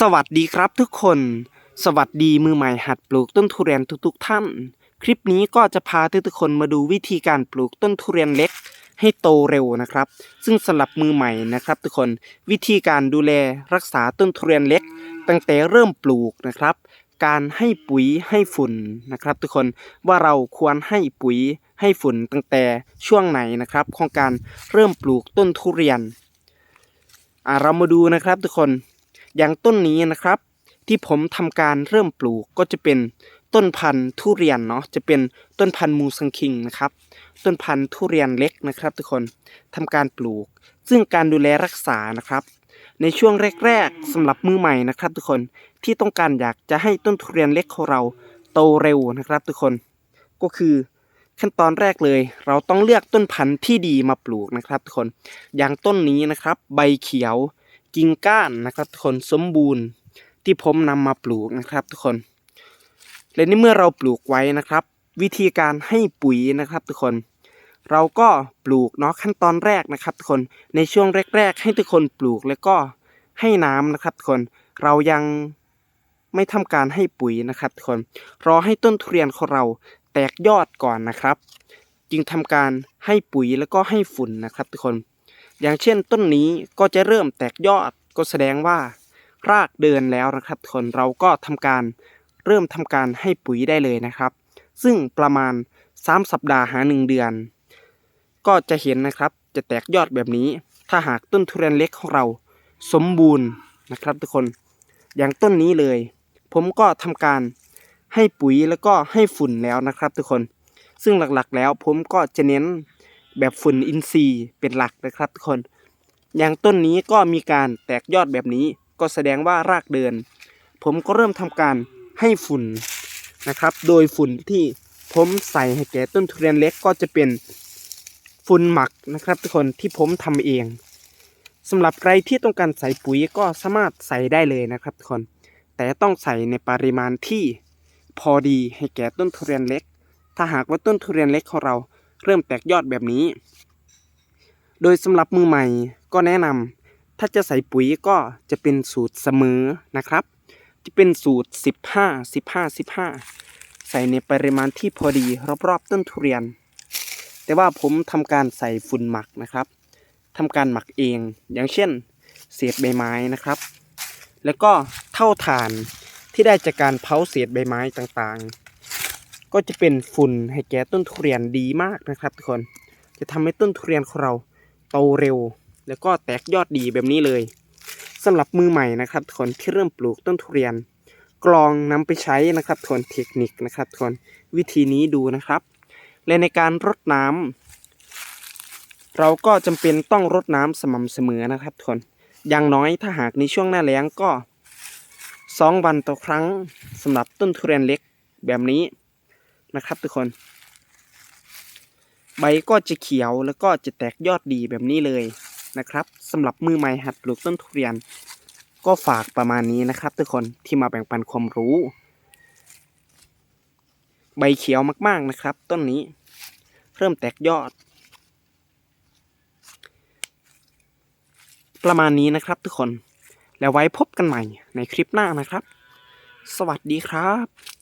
สวัสดีครับทุกคน สวัสดีมือใหม่หัดปลูกต้นทุเรียนทุกๆท่าน คลิปนี้ก็จะพาทุกๆคนมาดูวิธีการปลูกต้นทุเรียนเล็กให้โตเร็วนะครับ ซึ่งสำหรับมือใหม่นะครับ ทุกคนวิธีการดูแลรักษาต้นทุเรียนเล็ก ตั้งแต่เริ่มปลูกนะครับ การให้ปุ๋ยให้ฝุ่นนะครับ ทุกคนว่าเราควรให้ปุ๋ยให้ฝุ่นตั้งแต่ช่วงไหนนะครับ ของการเริ่มปลูกต้นทุเรียนอ่าเรามาดูนะครับทุกคน อย่างต้นนี้นะครับ ที่ผมทำการเริ่มปลูกก็จะเป็นต้นพันธุ์ทุเรียนเนาะจะเป็นต้นพันธุ์มูซังคิงนะครับ ต้นพันธุ์ทุเรียนเล็กนะครับ ทุกคนทำการปลูก ซึ่งการดูแลรักษานะครับ ในช่วงแรกๆสำหรับมือใหม่นะครับ ทุกคนที่ต้องการอยากจะให้ต้นทุเรียนเล็กของเราโตเร็วนะครับ ทุกคนก็คือขั้นตอนแรกเลย เราต้องเลือกต้นพันธุ์ที่ดีมาปลูกนะครับ ทุกคนอย่างต้นนี้นะครับ ใบเขียว กิ่งก้านนะครับทุกคนสมบูรณ์ที่ผมนำมาปลูกนะครับทุกคน และนี่เมื่อเราปลูกไว้นะครับ วิธีการให้ปุ๋ยนะครับทุกคน เราก็ปลูกเนาะขั้นตอนแรกนะครับทุกคนในช่วงแรก ๆ ให้ทุกคนปลูกแล้วก็ให้น้ำนะครับทุกคนเรายังไม่ทำการให้ปุ๋ยนะครับทุกคนรอให้ต้นทุเรียนของเราแตกยอดก่อนนะครับ จึงทำการให้ปุ๋ยแล้วก็ให้ฝุ่นนะครับทุกคน อย่างเช่นต้นนี้ก็จะเริ่มแตกยอดก็แสดงว่า รากเดินแล้วนะครับทุกคนเราก็ทำการเริ่มทำการให้ปุ๋ยได้เลยนะครับ ซึ่งประมาณ 3 สัปดาห์หา 1 เดือน ก็จะเห็นนะครับจะแตกยอดแบบนี้ ถ้าหากต้นทุเรียนเล็กของเราสมบูรณ์นะครับทุกคนอย่างต้นนี้เลย ผมก็ทำการให้ปุ๋ยแล้วก็ให้ฝุ่นแล้วนะครับทุกคน ซึ่งหลักๆแล้วผมก็จะเน้น แบบฝุ่นอินทรีย์เป็นหลักนะครับทุกคน อย่างต้นนี้ก็มีการแตกยอดแบบนี้ ก็แสดงว่ารากเดิน ผมก็เริ่มทำการให้ฝุ่นนะครับ โดยฝุ่นที่ผมใส่ให้แก่ต้นทุเรียนเล็กก็จะเป็นฝุ่นหมักนะครับทุกคนที่ผมทำเองสำหรับใครที่ต้องการใส่ปุ๋ยก็สามารถใส่ได้เลยนะครับทุกคน แต่ต้องใส่ในปริมาณที่พอดีให้แก่ต้นทุเรียนเล็ก ถ้าหากว่าต้นทุเรียนเล็กของเรา เริ่มแตกยอดแบบนี้ โดยสำหรับมือใหม่ก็แนะนำถ้าจะใส่ปุ๋ยก็จะเป็นสูตรเสมอนะครับ จะเป็นสูตร 15 15 15 ใส่ในปริมาณที่พอดีรอบๆต้นทุเรียน แต่ว่าผมทำการใส่ฝุ่นหมักนะครับทำการหมักเองอย่างเช่น เศษใบไม้นะครับ แล้วก็เท่าฐานที่ได้จากการเผาเศษใบไม้ต่างๆ ก็จะเป็นฝุ่นให้แก่ต้นทุเรียนดีมากนะครับ ทุกคนจะทำให้ต้นทุเรียนของเราโตเร็ว แล้วก็แตกยอดดีแบบนี้เลยสำหรับมือใหม่นะครับทุกคนที่เริ่มปลูกต้นทุเรียน กลองนำไปใช้นะครับทุกคนเทคนิคนะครับทุกคนวิธีนี้ดูนะครับ และในการรดน้ำเราก็จำเป็นต้องรดน้ำสม่ำเสมอนะครับทุกคนอย่างน้อยถ้าหากในช่วงหน้าแล้งก็สองวันต่อครั้งสำหรับต้นทุเรียนเล็กแบบนี้ นะครับทุกคน ใบก็จะเขียวแล้วก็จะแตกยอดดีแบบนี้เลยนะครับสำหรับมือใหม่หัดปลูกต้นทุเรียน ก็ฝากประมาณนี้นะครับ ทุกคนที่มาแบ่งปันความรู้ ใบเขียวมาก ๆนะครับ ต้นนี้ เริ่มแตกยอด ประมาณนี้นะครับ ทุกคนแล้วไว้พบกันใหม่ในคลิปหน้านะครับ สวัสดีครับ